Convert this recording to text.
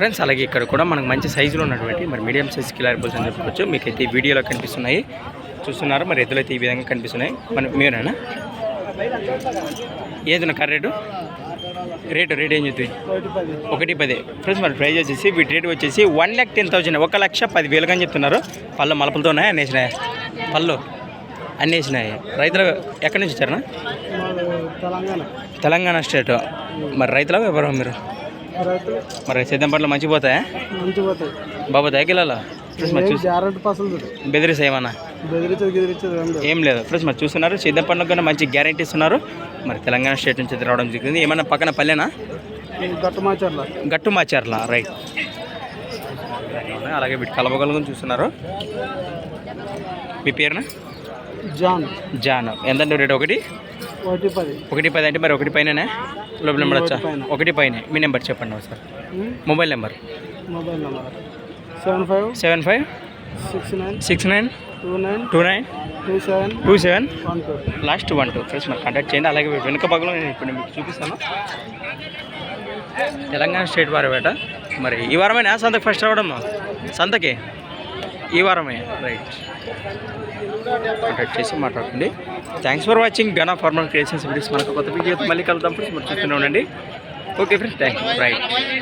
Friends అలాగే ఇక్కడ కూడా మనకు మంచి సైజులో ఉన్నటువంటి మరి మీడియం సైజ్ కిలారిబుల్స్ అని చెప్పుకోవచ్చు. మీకు అయితే ఈ వీడియోలో కనిపిస్తున్నాయి. చూస్తున్నారు మరి ఎద్దులు అయితే ఈ విధంగా కనిపిస్తున్నాయి. మన మీరేనా? ఏదైనా కర్ర రేటు? రేటు రేట్ ఏం చెప్తుంది ఒకటి పది. ఫ్రెండ్స్ మరి ప్రైజ్ వచ్చేసి వీటి రేట్ వచ్చేసి వన్ ల్యాక్ టెన్ థౌసండ్ ఒక లక్ష పది వేలుగా అని చెప్తున్నారు. పళ్ళు మలపలతో ఉన్నాయి? అన్ని వేసినాయి? పళ్ళు అన్ని వేసినాయి? రైతులు ఎక్కడి నుంచి వచ్చారనా తెలంగాణ. తెలంగాణ స్టేట్. మరి రైతుల వ్యాపారం మీరు? మరి సిద్ధం పట్ల మంచి పోతాయా? మంచి పోతాయి. బాబు పసలు బెదిరిసా ఏమన్నా? ఏం లేదు. ఫ్రెండ్స్ మరి చూస్తున్నారు. సిద్ధం పనులకు కన్నా మంచి గ్యారంటీ ఇస్తున్నారు. మరి తెలంగాణ స్టేట్ నుంచి రావడం జరిగింది. ఏమన్నా పక్కన పల్లెనా? గట్టమాచర్ల గట్టు మాచార్ల. రైట్. అలాగే వీటి కలవగలను చూస్తున్నారు. మీ పేరున? జాన్. జాన్. ఎంతంటే రేట్ ఒకటి? ఒకటి పది. ఒకటి పది అంటే మరి ఒకటి పైననే? లోపల నెంబర్ వచ్చా? ఒకటి పైన. పైన. మీ నెంబర్ చెప్పండి ఒకసారి. ఉమ్, mobile number. Mobile number. Seven five seven five six nine six nine two nine two nine two seven two seven one two. Last one two. Friends మరి కాంటాక్ట్ చేయండి. అలాగే వెనుక భాగంలో నేను ఇప్పుడు మీకు చూపిస్తాను. తెలంగాణ స్టేట్ వారి వేట మరి ఈ వారమేనా సంతకి ఫస్ట్ రావడం సంతకి? ఈ వారమే. రైట్ కాంటాక్ట్ చేసి మాట్లాడుకోండి. థ్యాంక్స్ ఫర్ వాచింగ్ గనా ఫార్మల్ క్రియేషన్స్ వీడియోస్ మనకు కొత్త వీడియో మళ్ళీ కలుద్దాం. ఫ్రెండ్స్ మరి చూస్తూనే ఉండండి. Okay friends thank you right